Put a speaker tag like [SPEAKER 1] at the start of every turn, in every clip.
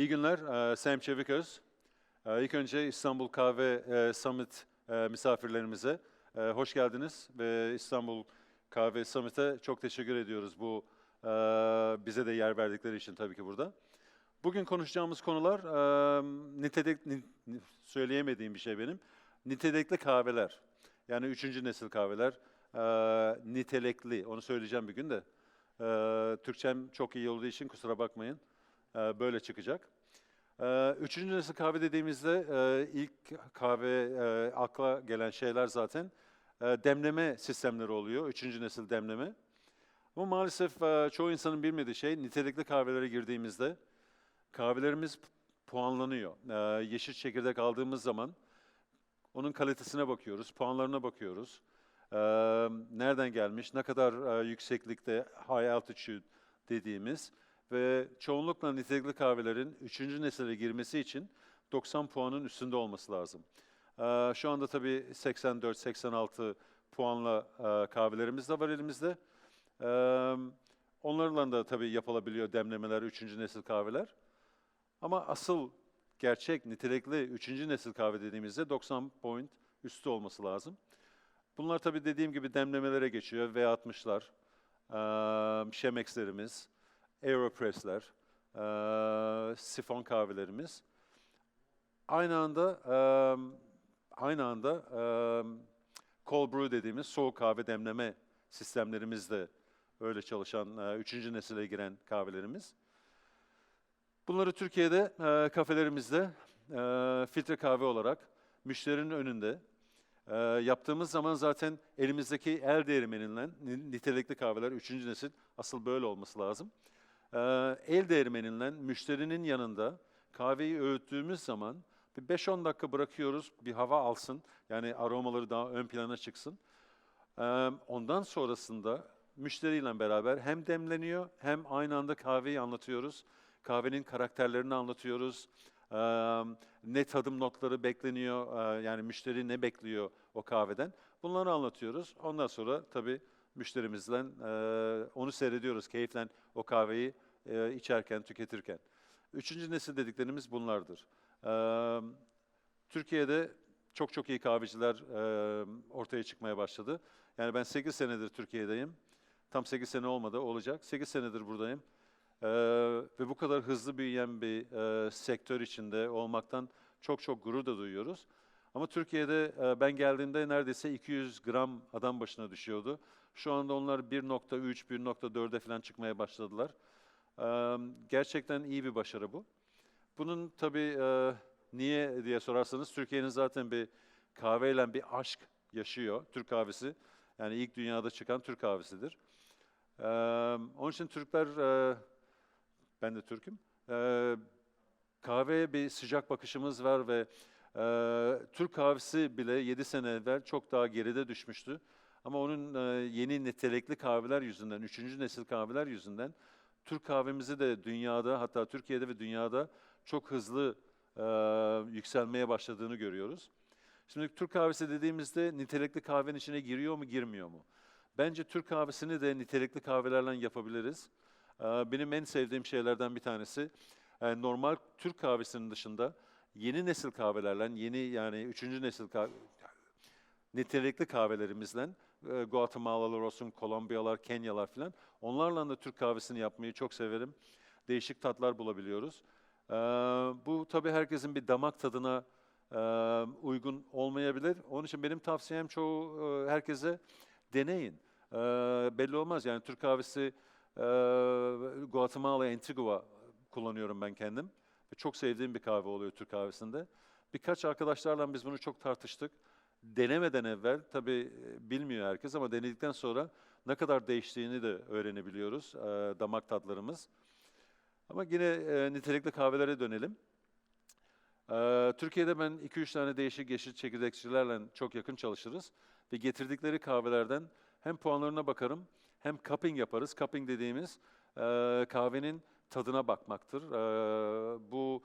[SPEAKER 1] İyi günler, e, Sam Çeviköz. E, İlk önce İstanbul Kahve e, Summit misafirlerimize hoş geldiniz ve İstanbul Kahve Summit'e çok teşekkür ediyoruz bu bize de yer verdikleri için tabii ki burada. Bugün konuşacağımız konular e, nitelik, ni- ni- söyleyemediğim bir şey benim. Nitelikli kahveler. Yani üçüncü nesil kahveler. Nitelikli, onu söyleyeceğim bir gün de. Türkçem çok iyi olduğu için kusura bakmayın. E, böyle çıkacak. E, üçüncü nesil kahve dediğimizde e, ilk kahve akla gelen şeyler zaten demleme sistemleri oluyor. Üçüncü nesil demleme. Ama maalesef çoğu insanın bilmediği şey nitelikli kahvelere girdiğimizde kahvelerimiz puanlanıyor. Yeşil çekirdek aldığımız zaman onun kalitesine bakıyoruz, puanlarına bakıyoruz. Nereden gelmiş, ne kadar yükseklikte high altitude dediğimiz ve çoğunlukla nitelikli kahvelerin 3. nesile girmesi için 90 puanın üstünde olması lazım. E, şu anda tabii 84-86 puanla e, kahvelerimiz de var elimizde. E, onlarla da tabii yapılabiliyor demlemeler, 3. nesil kahveler. Ama asıl gerçek nitelikli 3. nesil kahve dediğimizde 90 point üstü olması lazım. Bunlar tabii dediğim gibi demlemelere geçiyor. V60'lar, eee Chemex'lerimiz, Aeropress'ler, eee sifon kahvelerimiz. Aynı anda eee, aynı anda eee cold brew dediğimiz soğuk kahve demleme sistemlerimiz de öyle çalışan eee, üçüncü nesile giren kahvelerimiz. Bunları Türkiye'de e, kafelerimizde e, filtre kahve olarak müşterinin önünde e, yaptığımız zaman zaten elimizdeki el değirmeninden ni- nitelikli kahveler 3. nesil asıl böyle olması lazım. E, el değirmeninden müşterinin yanında kahveyi öğüttüğümüz zaman bir 5-10 dakika bırakıyoruz bir hava alsın yani aromaları daha ön plana çıksın. E, ondan sonrasında müşteriyle beraber hem demleniyor hem aynı anda kahveyi anlatıyoruz. Kahvenin karakterlerini anlatıyoruz. Eee, ne tadım notları bekleniyor, eee, yani müşteri ne bekliyor o kahveden. Bunları anlatıyoruz. Ondan sonra tabii müşterimizle eee, onu seyrediyoruz keyifle o kahveyi eee, içerken, tüketirken. Üçüncü nesil dediklerimiz bunlardır. Eee, Türkiye'de çok çok iyi kahveciler eee, ortaya çıkmaya başladı. Yani ben 8 senedir Türkiye'deyim. Tam 8 sene olmadı, olacak. 8 senedir buradayım. Ee, ve bu kadar hızlı büyüyen bir e, sektör içinde olmaktan çok çok gurur da duyuyoruz. Ama Türkiye'de e, ben geldiğimde neredeyse 200 gram adam başına düşüyordu. Şu anda onlar 1.3, 1.4'e falan çıkmaya başladılar. Ee, gerçekten iyi bir başarı bu. Bunun tabii e, niye diye sorarsanız Türkiye'nin zaten bir kahveyle bir aşk yaşıyor. Türk kahvesi. Yani ilk dünyada çıkan Türk kahvesidir. Onun için Türkler e, ben de Türk'üm. Kahveye bir sıcak bakışımız var ve e, Türk kahvesi bile 7 sene evvel çok daha geride düşmüştü. Ama onun e, yeni nitelikli kahveler yüzünden, 3. nesil kahveler yüzünden Türk kahvemizi de dünyada hatta Türkiye'de ve dünyada çok hızlı e, yükselmeye başladığını görüyoruz. Şimdi Türk kahvesi dediğimizde nitelikli kahvenin içine giriyor mu, girmiyor mu? Bence Türk kahvesini de nitelikli kahvelerle yapabiliriz. Ee, Benim en sevdiğim şeylerden bir tanesi e, normal Türk kahvesinin dışında yeni nesil kahvelerle, yeni yani üçüncü nesil kahve, nitelikli kahvelerimizle e, Guatemala'lar olsun, Kolombiyalar, Kenyalar filan onlarla da Türk kahvesini yapmayı çok severim. Değişik tatlar bulabiliyoruz. Ee, Bu tabii herkesin bir damak tadına e, uygun olmayabilir. Onun için benim tavsiyem çoğu e, herkese deneyin. Ee, belli olmaz yani Türk kahvesi e, Guatemala, Antigua kullanıyorum ben kendim. Çok sevdiğim bir kahve oluyor Türk kahvesinde. Birkaç arkadaşlarla biz bunu çok tartıştık. Denemeden evvel tabii e, bilmiyor herkes ama denedikten sonra ne kadar değiştiğini de öğrenebiliyoruz e, damak tatlarımız. Ama yine e, nitelikli kahvelere dönelim. Ee, Türkiye'de ben 2-3 tane değişik yeşil çekirdekçilerle çok yakın çalışırız. Ve getirdikleri kahvelerden hem puanlarına bakarım hem cupping yaparız. Cupping dediğimiz e, kahvenin tadına bakmaktır. Ee, bu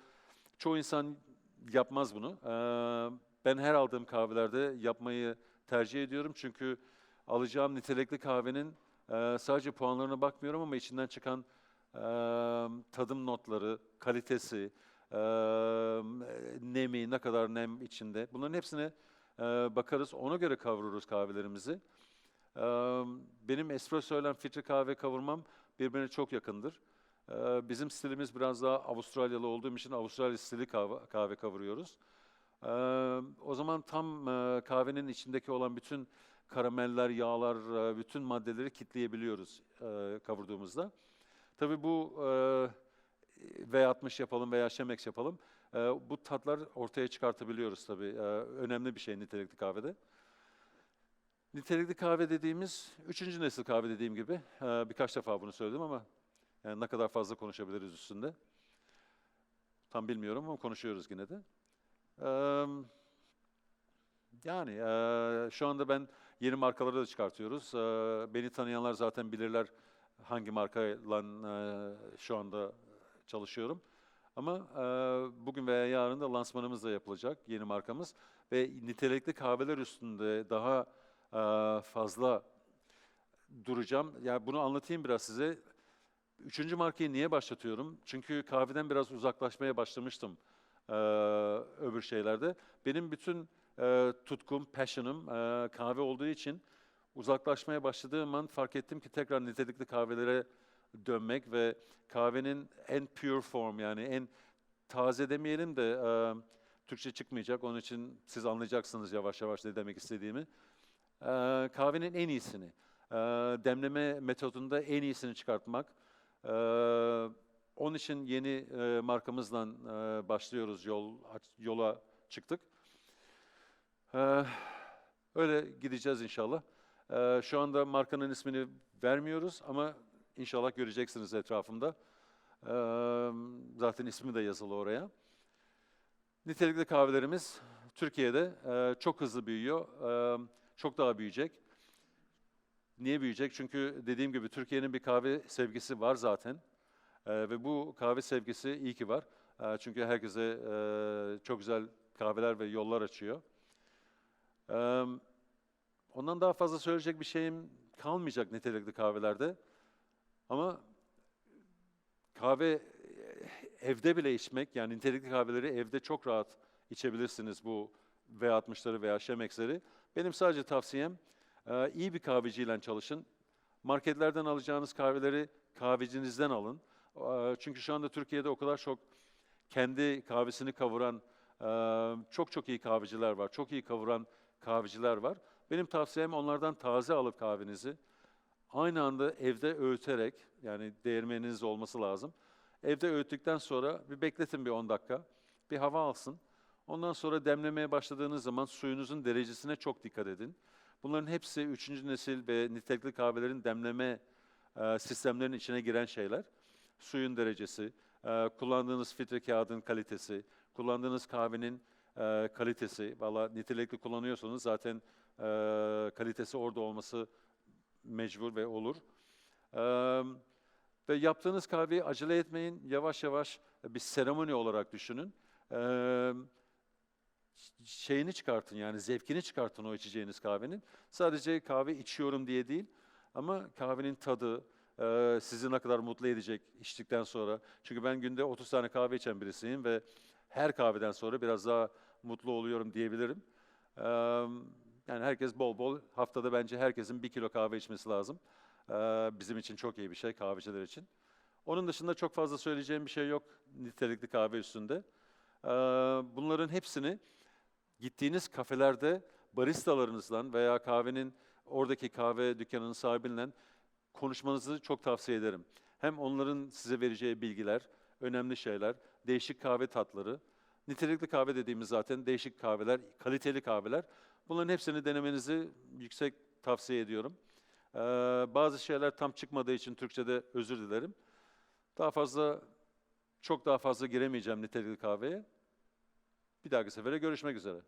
[SPEAKER 1] çoğu insan yapmaz bunu. Ee, ben her aldığım kahvelerde yapmayı tercih ediyorum. Çünkü alacağım nitelikli kahvenin e, sadece puanlarına bakmıyorum ama içinden çıkan e, tadım notları, kalitesi, e, nemi, ne kadar nem içinde. Bunların hepsine e, bakarız. Ona göre kavururuz kahvelerimizi. E, benim espresso ile filtre kahve kavurmam birbirine çok yakındır. E, bizim stilimiz biraz daha Avustralyalı olduğum için Avustralya stili kahve, kahve kavuruyoruz. E, o zaman tam e, kahvenin içindeki olan bütün karameller, yağlar, e, bütün maddeleri kitleyebiliyoruz e, kavurduğumuzda. Tabii bu e, V60 yapalım veya Chemex yapalım. bu tatlar ortaya çıkartabiliyoruz tabii. Önemli bir şey nitelikli kahvede. Nitelikli kahve dediğimiz, üçüncü nesil kahve dediğim gibi. birkaç defa bunu söyledim ama yani ne kadar fazla konuşabiliriz üstünde. Tam bilmiyorum ama konuşuyoruz yine de. Yani şu anda ben yeni markaları da çıkartıyoruz. Beni tanıyanlar zaten bilirler hangi markayla şu anda çalışıyorum. Ama e, bugün veya yarın da lansmanımız da yapılacak yeni markamız ve nitelikli kahveler üstünde daha e, fazla duracağım. Ya bunu anlatayım biraz size. Üçüncü markayı niye başlatıyorum? Çünkü kahveden biraz uzaklaşmaya başlamıştım e, öbür şeylerde. Benim bütün e, tutkum, passion'ım e, kahve olduğu için uzaklaşmaya başladığım an fark ettim ki tekrar nitelikli kahvelere dönmek ve kahvenin en pure form yani en taze demeyelim de e, Türkçe çıkmayacak. Onun için siz anlayacaksınız yavaş yavaş ne demek istediğimi. E, kahvenin en iyisini, e, demleme metodunda en iyisini çıkartmak. E, onun için yeni e, markamızla e, başlıyoruz, yol yola çıktık. E, öyle gideceğiz inşallah. E, şu anda markanın ismini vermiyoruz ama inşallah göreceksiniz etrafımda. Zaten ismi de yazılı oraya. Nitelikli kahvelerimiz Türkiye'de e, çok hızlı büyüyor. Çok daha büyüyecek. Niye büyüyecek? Çünkü dediğim gibi Türkiye'nin bir kahve sevgisi var zaten. E, ve bu kahve sevgisi iyi ki var. E, çünkü herkese e, çok güzel kahveler ve yollar açıyor. E, ondan daha fazla söyleyecek bir şeyim kalmayacak nitelikli kahvelerde. Ama kahve e, evde bile içmek, yani nitelikli kahveleri evde çok rahat içebilirsiniz bu V60'ları veya Chemex'leri. Benim sadece tavsiyem e, iyi bir kahveciyle çalışın. Marketlerden alacağınız kahveleri kahvecinizden alın. E, Çünkü şu anda Türkiye'de o kadar çok kendi kahvesini kavuran e, çok çok iyi kahveciler var. Çok iyi kavuran kahveciler var. Benim tavsiyem onlardan taze alıp kahvenizi aynı anda evde öğüterek yani değirmeniniz olması lazım. Evde öğüttükten sonra bir bekletin bir 10 dakika. Bir hava alsın. Ondan sonra demlemeye başladığınız zaman suyunuzun derecesine çok dikkat edin. Bunların hepsi 3. nesil ve nitelikli kahvelerin demleme e, sistemlerinin içine giren şeyler. Suyun derecesi, e, kullandığınız filtre kağıdın kalitesi, kullandığınız kahvenin e, kalitesi. Valla nitelikli kullanıyorsanız zaten kalitesi orada olması mecbur ve olur. Ve yaptığınız kahveyi acele etmeyin. Yavaş yavaş bir seremoni olarak düşünün. Eee, şeyini çıkartın yani zevkini çıkartın o içeceğiniz kahvenin. Sadece kahve içiyorum diye değil ama kahvenin tadı eee, sizi ne kadar mutlu edecek içtikten sonra. Çünkü ben günde 30 tane kahve içen birisiyim ve her kahveden sonra biraz daha mutlu oluyorum diyebilirim. Eee, yani herkes bol bol haftada bence herkesin bir kilo kahve içmesi lazım. Eee, bizim için çok iyi bir şey kahveciler için. Onun dışında çok fazla söyleyeceğim bir şey yok nitelikli kahve üstünde. Bunların hepsini gittiğiniz kafelerde baristalarınızla veya kahvenin oradaki kahve dükkanının sahibiyle konuşmanızı çok tavsiye ederim. Hem onların size vereceği bilgiler, önemli şeyler, değişik kahve tatları. Nitelikli kahve dediğimiz zaten değişik kahveler, kaliteli kahveler. Bunların hepsini denemenizi yüksek tavsiye ediyorum. Ee, bazı şeyler tam çıkmadığı için Türkçe'de özür dilerim. Daha fazla, çok daha fazla giremeyeceğim nitelikli kahveye. Bir dahaki sefere görüşmek üzere.